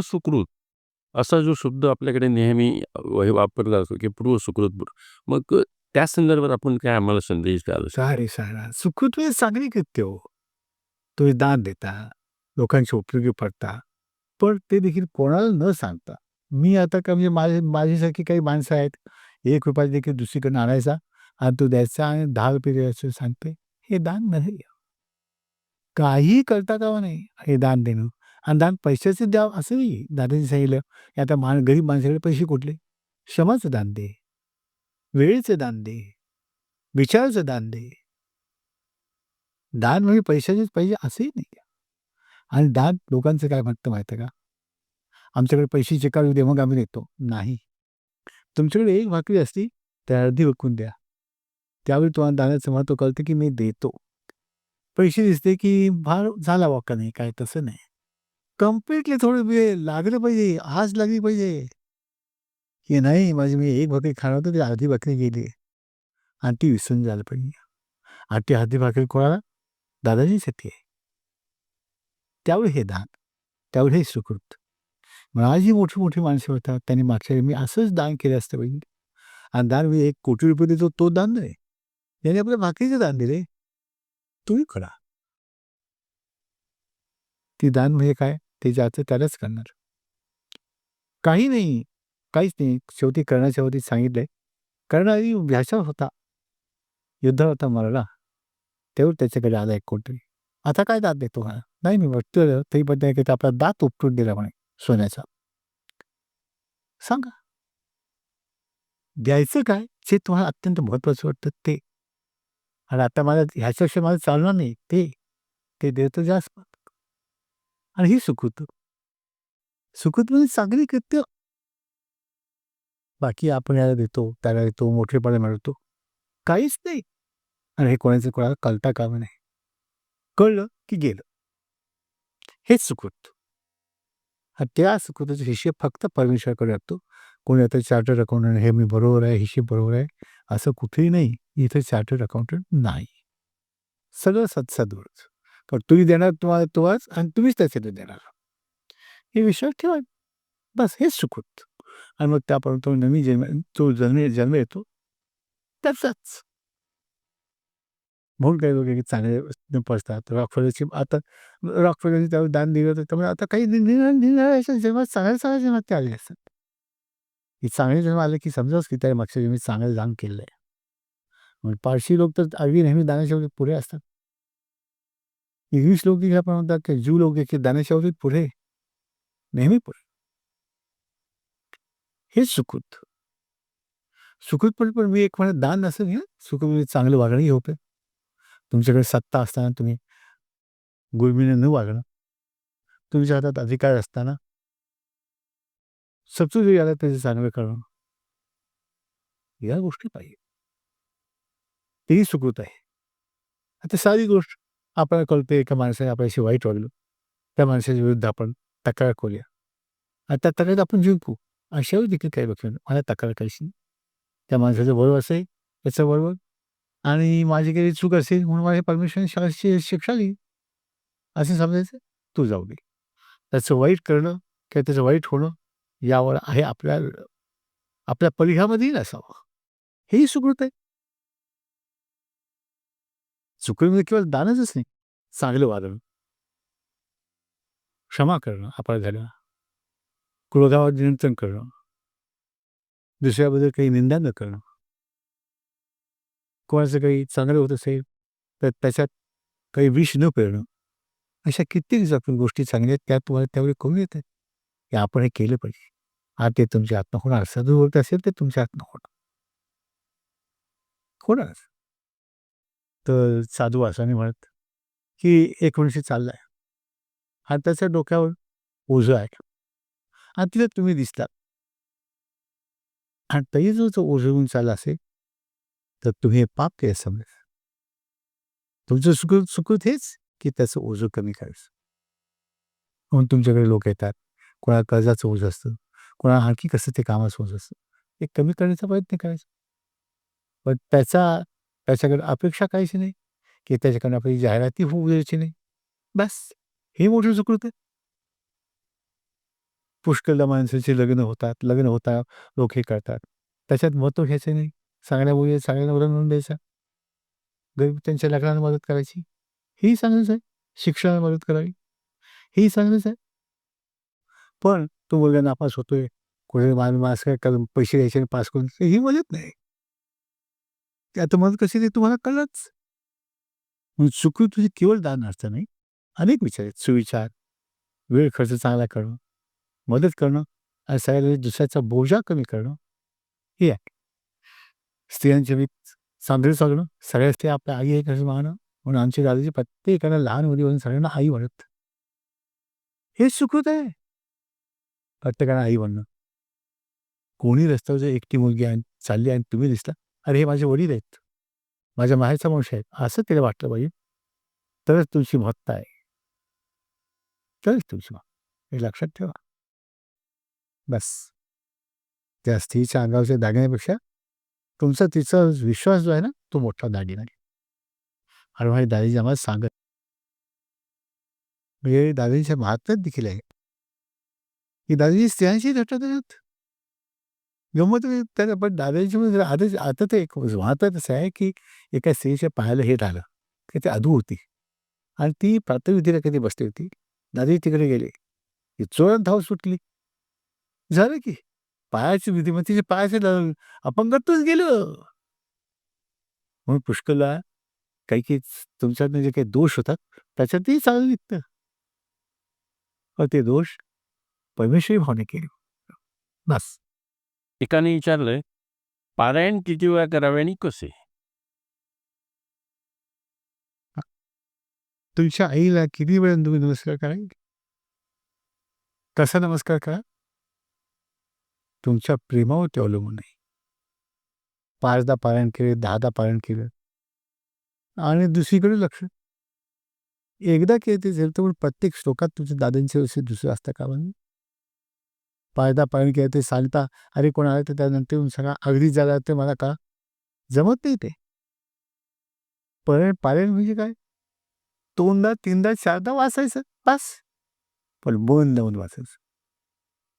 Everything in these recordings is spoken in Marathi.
पूर्वसुकृत असा जो शब्द आपल्याकडे नेहमी वापरला असतो की पूर्वसुकृत मग त्या संदर्भात आपण काय आम्हाला संदेश द्याल? सारे सारा. सुकृत म्हणजे चांगली कृत्य हो. तुम्ही दान देता लोकांच्या उपयोगी पडता पण ते देखील कोणाला न सांगता. मी आता का म्हणजे माझे माझ्यासारखी काही माणसं आहेत एक रुपया देखील दुसरीकडनं आणायचा आणि तो द्यायचा आणि दहा रुपये द्यायचं सांगते हे दान नाही काही करता कावा नाही हे दान देणं. आणि दान पैशाचे द्यावं असं नाही. दादाजी सांगितलं की आता मान गरीब माणसाकडे पैसे कुठले? क्षमाचं दान दे. वेळेचं दान दे. विचाराचं दान दे. दान म्हणजे पैशाचेच पाहिजे असंही नाही. आणि दान लोकांचं काय म्हणतं माहिती का? आमच्याकडे पैसे चिकाळू दे मग आम्ही देतो. नाही. तुमच्याकडे एक भाकरी असती त्या अर्धी विकून द्या. त्यावेळी तुम्हाला दानाचं महत्त्व कळतं की मी देतो. पैसे दिसते की फार झाला वाका नाही काय तसं नाही. कम्प्लिटली थोडं वेळ लागलं पाहिजे आज लागली पाहिजे. की नाही माझी मी एक भाकरी खाणार होतो ती अर्धी भाकरी गेली. आणि ती विसरून झालं पाहिजे आणि ती अर्धी भाकरी कोणाला? दादाजीसाठी आहे. त्यावेळी हे दान त्यावेळी हे सुकृत. मग आज ही मोठी मोठी माणसं होतात त्यांनी मागच्या वेळी मी असंच दान केलं असतं पाहिजे आणि दान मी एक कोटी रुपये देतो तो दान नाही. त्याने आपल्या भाकरीचं दान दिले. तोही करा. ती दान म्हणजे काय? ते ज्याचं त्यालाच करणार. काही नाही काहीच नाही. शेवटी कर्णाच्या वरती सांगितलंय. करणारी भाषा होता. युद्ध होता मरला तेव्हा त्याच्याकडे आला एक कोटी आता काय दात देतो हा? नाही मी वाटतं तरी पण नाही की आपला दात उपटून दिला म्हणे सोन्याचा. सांगा. द्यायचं काय? जे तुम्हाला अत्यंत महत्वाचं वाटतं ते. आणि आता मला ह्याच्याविषयी मला चालणार नाही ते. ते देतं जास्त. आणि ही सुकृत सुकृत म्हणजे चांगली कृत्य. बाकी आपण याला देतो त्याला देतो मोठेपणा मिळवतो. काहीच नाही. आणि हे कोणाचं कोणाला कळता काम नाही कळलं की गेलं. हेच सुकृत त्या सुकृताचा हिशेब फक्त परमेश्वराकडे असतो. कोणी आता चार्टर्ड अकाउंटंट हे मी बरोबर आहे हिशेब बरोबर आहे असं कुठेही नाही. इथे चार्टर्ड अकाउंटंट नाही. सगळं सत्सदवरच पण तुम्ही देणार तुम्हाला तुम्हाच आणि तुम्हीच त्याचे देणार. हे विश्वास ठेवा. बस हेच सुखूत आणि मग त्यापर्यंत तो नवीन जन्म तो जन्म जन्म येतो. त्याचाच. म्हणून काही लोक चांगले पडतात. रॉकफेलरची आता रॉकफेलरची त्यावेळी दान दिलं होतं त्यामुळे आता काही निराळ्याच्या जन्मात चांगल्या चांगल्या जन्मात ते आले असतात. की चांगले जन्म आले की समजाच की त्या मागच्या जन्मी चांगलं दान केलं आहे म्हणून पारशी लोक तर अगदी नेहमी दानाच्या पुढे असतात. इंग्लिश लोक आपण म्हणतात की जू लोक की दानाच्या पुढे नेहमी पुढे. हेच सुकृत सुकृत पण म्हणजे पण मी एक म्हणत दान असं हे सुकृत म्हणजे चांगलं वागणंही होतं. तुमच्याकडे सत्ता असताना तुम्ही गुळमीने न वागणं तुमच्या हातात अधिकार असताना सबसिडी आला त्याचे चांगलं करणं या गोष्टी पाहिजे. तेही सुकृत आहे. आता सारी गोष्ट. आपल्याला कळते एका माणसाने आपल्याशी वाईट वागलो. त्या माणसाच्या विरुद्ध आपण तक्रार करूया. आणि त्या तक्रारीत आपण जिंकू. अशावर देखील काही बघतो मला तक्रार करायची त्या माणसाचं बरोबर असेल त्याचं बरोबर आणि माझी काही चूक असेल म्हणून माझ्या परमेश्वराने शाळेची शिक्षा दिली असं समजायचं? तू जाऊ दे. त्याचं वाईट करणं किंवा त्याचं वाईट होणं यावर आहे आपल्या आपल्या परिघामध्येही नसावं. हेही सुकृत आहे. चुकीमध्ये केवळ दानच नाही चांगलं वादन क्षमा करणं अपराध झालं. क्रोधावर नियंत्रण करणं. दुसऱ्याबद्दल काही निंदा न करणं. कोणाचं काही चांगलं होत असेल तर त्याच्यात काही विष न पेरणं. अशा कित्येक आपण गोष्टी चांगल्या आहेत त्या तुम्हाला त्यावेळी येत येतात की आपण हे केलं पाहिजे. आज ते तुमच्या आत्मा होणार सदू होत असेल ते तुमच्या आत्मा होणार. होणार तर साधू वासाने म्हणत की एकोणीसशे चाललाय. हा त्याच्या डोक्यावर ओझं आहे आणि तिथे तुम्ही दिसतात. आणि तरी जो तो ओझं होऊन चालला असेल तर तुम्ही हे पाप केलं समजा तुमचं सुकृत सुकृत हेच की त्याचं ओझं कमी करायचं. म्हणून तुमच्याकडे लोक येतात. कोणाला कर्जाचं ओझं असतं. कोणाला आणखी कसं ते कामाचं ओझं असतं. ते कमी करण्याचा प्रयत्न करायचा. पण त्याचा त्याच्याकडे अपेक्षा काहीच नाही की त्याच्याकडनं आपली जाहिराती होऊ द्यायची नाही. बस. हे मोठं सुकृत आहे पुष्कळदा माणसाचे लग्न होतात लग्न होतात लोक हे करतात. त्याच्यात महत्त्व घ्यायचं नाही. चांगल्या मुली सगळ्यांना म्हणून द्यायचा. गरीब त्यांच्या लग्नाला मदत करायची. हेही चांगलंच आहे. शिक्षणाला मदत करावी. हेही चांगलंच आहे. पण तो मुलगा नापास होतोय. कुठे मान मास्क काय करून पैसे द्यायचे आणि पास करून ही मदत नाही. ते आता मदत कशी ते तुम्हाला कळलंच? म्हणून सुकृत तुझी केवळ दान अर्थ नाही अनेक विचार आहेत. सुविचार वेळ खर्च चांगला करणं मदत करणं आणि सगळ्या दुसऱ्याचा बोजा कमी करणं हे आहे. स्त्रियांच्या मी सांध्र सांगणं सगळ्या स्त्रिया आपल्या आई आहे कसं मागणं म्हणून आमची दादाची प्रत्येकाला लहान मुलीवरून सगळ्यांना आई म्हणत. हे सुकृत आहे. प्रत्येकाला आई म्हणणं. कोणी रस्त्यावर जर एकटी मुलगी आहे चालली आणि तुम्ही दिसला अरे हे माझे वडील आहेत. माझ्या माहेरचा वंश आहेत असं तिला वाटलं पाहिजे तरच तुमची महत्ता आहे. तरच तुमची महत्ता हे लक्षात ठेवा. बस. त्या स्त्रीच्या अंगावरच्या दागिन्यापेक्षा तुमचा तिचा विश्वास जो आहे ना तो मोठा दागिना आहे. आणि माझ्या दादीजी आम्हाला सांगत म्हणजे दादींच्या महात्म्यात देखील आहे. की दादीजी स्त्रियांशी झटत आहेत गमत म्हणजे त्याला पण दादाजी म्हणजे आता आता ते एक वाहतच असं आहे की एका स्त्रीच्या पायाला हे झालं की ते अधू होती. आणि ती प्रातविधीला कधी बसली होती? दादाजी तिकडे गेले. की चोरात धाव सुटली. झालं की. पायाची विधी मग म्हणजे तिचे पायाचे अपंगत्वच गेलं. म्हणून पुष्कळला काही काही तुमच्यातनं जे काही दोष होतात त्याच्यातही चालू निघतं. पण ते दोष परमेश्वरी भावने केले बस. एकाने विचारलंय पारायण किती वेळा करावे आणि कसे? तुमच्या आईला किती वेळा तुम्ही नमस्कार कराल कसा नमस्कार करा? तुमच्या प्रेमावरती अवलंबून आहे. पाचदा पारायण केले दहादा पारायण केलं. आणि दुसरीकडे लक्ष. एकदा केले ते तर तर प्रत्येक श्लोकात तुमच्या दादांचे असे दुसरं असतं का म्हणजे पायदा पारायण केलं ते सांगता अरे कोण आलं तर त्यानंतर येऊन सगळा अगदी झाला ते मला का जमत नाही ते. पण पारायण म्हणजे काय? दोनदा तीनदा चारदा वाचायचं बस. पण मन लावून वाचायचं.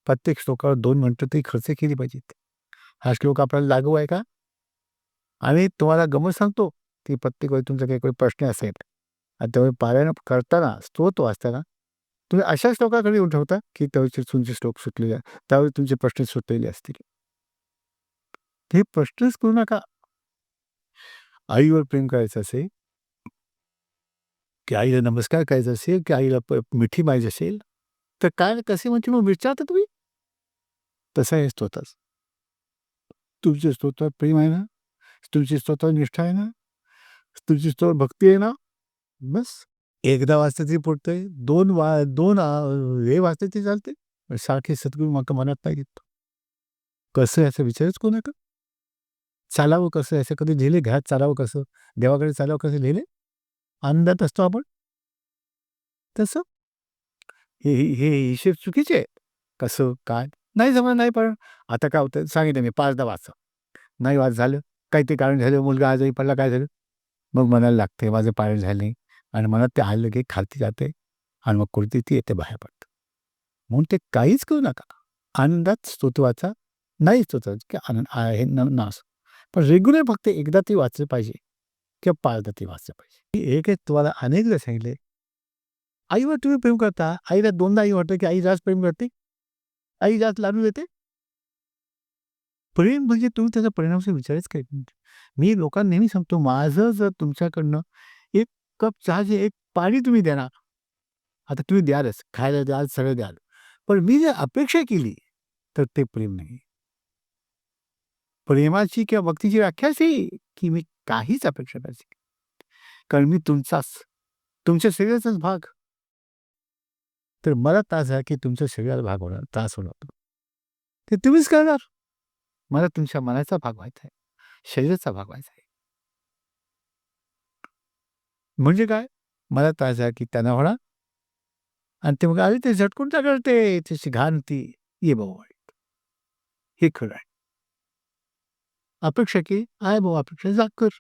प्रत्येक श्लोकावर दोन मिनटं तरी खर्च केली पाहिजेत. हा श्लोक आपल्याला लागू आहे का? आणि तुम्हाला गमत सांगतो की प्रत्येक वेळी तुमचा काही काही प्रश्न असेल. आणि त्यामुळे पारायण करताना स्तोत्र वाचताना तुम्ही अशा श्लोकाकडे येऊन ठेवता की त्यावेळी तुमचे श्लोक सुटलेले त्यावेळी तुमचे प्रश्न सुटलेले असतील? हे प्रश्नच करू नका. आईवर प्रेम करायचं असेल की आईला नमस्कार करायचा असेल की आईला मिठी माहिती असेल तर काय कसे म्हणजे मग विचारता तुम्ही? तसा आहे स्तोताच तुमचे स्तोत्रात प्रेम आहे ना? तुमची स्तोत्रावर निष्ठा आहे ना? तुमची स्तोत्र भक्ती आहे ना? बस. एकदा वाचतं तरी पुरतंय दोन वा दोन हे वाजता ती चालते सारखे सद्गुरू मग मनात नाही घेतो कसं याचा विचारच कोण का चालावं कसं असं कधी लिहिले घ्या चालावं कसं देवाकडे चालावं कसं लिहिले? आनंदात असतो आपण. तसं. हे हे हिशेब चुकीचे कसं काय? नाही जमलं नाही पण आता काय होतं सांगितलं मी पाचदा वाचा. नाही वाच झालं काही ते कारण झालं मुलगा आजही पडला काय झालं? मग मनाला लागते माझं पारण झालं नाही. आणि मला ते आलं की खालती जाते आणि मग कुर्ती ती येते बाहेर पडतं. म्हणून ते काहीच करू नका. आनंदात स्तुत्वाचा नाही स्तोत्र की आनंद आहे न नास पण रेग्युलर फक्त एकदा ती वाचलं पाहिजे किंवा पाचदा ती वाचलं पाहिजे. एक आहे तुम्हाला अनेकदा सांगितले आईवर तुम्ही प्रेम करता आईला दोनदा आई वाटतं की आई जास्त प्रेम करते? आई जास्त लाडू देते? प्रेम म्हणजे तुम्ही त्याचा परिणामचा विचारच काय मी लोकांना नेहमी सांगतो माझं जर तुमच्याकडनं कप चहाचे एक पाणी तुम्ही देणार आता तुम्ही द्यालच खायला द्याल सगळं द्याल पण मी जर अपेक्षा केली तर ते प्रेम नाही. प्रेमाची किंवा भक्तीची व्याख्या अशी की मी काहीच अपेक्षा करायची कारण मी तुमचाच तुमच्या शरीराचाच भाग. तर मला त्रास आहे की तुमच्या शरीराला भाग होणार त्रास होणार ते तुम्हीच करणार. मला तुमच्या मनाचा भाग व्हायचा आहे. शरीराचा भाग व्हायचा आहे. म्हणजे काय? मला त्रास आहे की त्यांना होणार आणि ते मग अरे ते झटकून टाकते त्याची घाण ती ये भाऊ हे खरं आहे. अपेक्षा की आय भाऊ अपेक्षा जाग कर.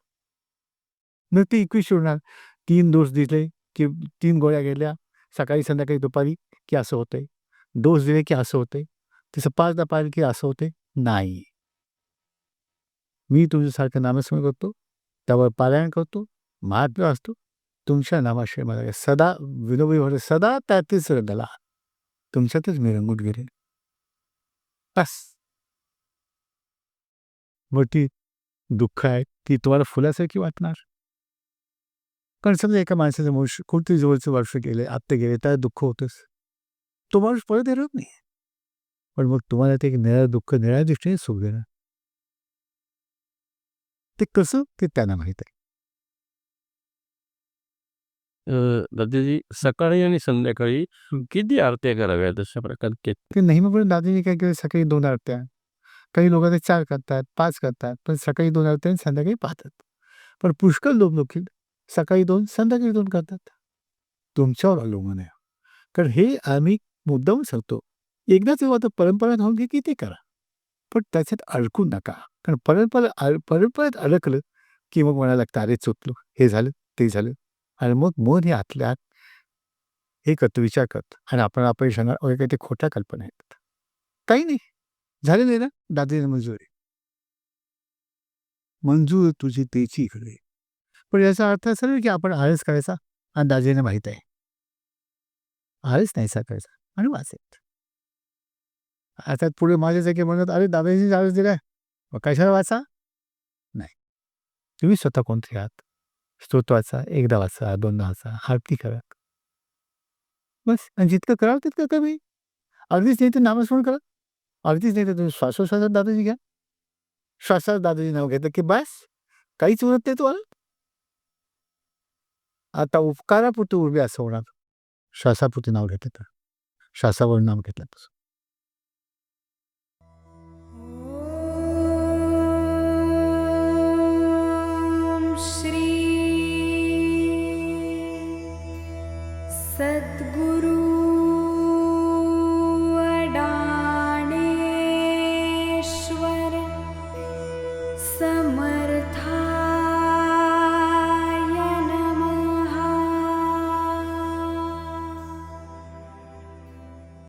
मग ते एकवीस होणार तीन दोष दिले की तीन गोळ्या गेल्या सकाळी संध्याकाळी दुपारी की असं होतंय. डोस दिले की असं होतंय. तसं पाचदा पाहिलं की असं होते नाही. मी तुमच्यासारखं नामस्मरण करतो. त्यावर पारायण करतो. महात्मा असतो तुमच्या नामाशिवाय मला सदा विनोबी होते सदा त्यातच रंगला तुमच्यातच मी रंगून गेले. बस. ती दुःख आहे ती तुम्हाला फुलासारखी वाटणार. कारण समजा एका माणसाचं मनुष्य कोणतरी जवळचं वर्ष गेले आत्ता गेले त्याला दुःख होतंच. तो माणूस परत येणार नाही. पण मग तुम्हाला ते एक निळं दुःख निळ्या दृष्टीने सुख देणार. ते कसं ते त्यांना माहीत आहे. दादाजी सकाळी आणि संध्याकाळी किती आरत्या कराव्यात अशा प्रकारचे ते नेहमीपर्यंत दादाजी काय केलं सकाळी दोन आरत्या. काही लोक ते चार करतात पाच करतात पण सकाळी दोन आरत्या आणि संध्याकाळी पाहतात पण पुष्कळ लोक लोक सकाळी दोन संध्याकाळी दोन करतात. तुमच्यावर अवलंबून आहे. कारण हे आम्ही मुद्दाम सांगतो एकदाच आता परंपरा राहून घे की ते करा. पण त्याच्यात अडकू नका. कारण परंपरा परंपरेत अडकलं की मग म्हणायला लागतं अरे चुकलो हे झालं ते झालं. आणि मग मन हे आतल्या आत हे करतं विचार करतं आणि आपण अपयश होणार वगैरे काही ते खोट्या कल्पना आहेत काही नाही. झाले नाही ना? दादीने मंजूर मंजूर तुझी तेची इकडे पण याचा अर्थ असा नाही की आपण आळस करायचा आणि दादीने माहीत आहे. आळस नाहीसा करायचा. आणि वाचेल आता पुढे माझ्या जागी म्हणत अरे दादाजीने आळस दिलाय. मग कशाला वाचा? नाही. तुम्ही स्वतः कोणते आहात? स्तोत्र वाचा एकदा वाचा दोनदा वाचा आरती करा बस. आणि जितकं कराल तितकं कमी. अगदीच नाही तर नामस्मरण करा. अगदीच नाही तर तुम्ही श्वासोश्वासात दादाजी घ्या. श्वासात दादाजी नाव घेतलं की बस. काहीच उरत नाही तुम्हाला. आता उपकारापुरतं उर्वे असं होणार. श्वासापुरते नाव घेतलं तर. श्वासावर नाव घेतलं तसं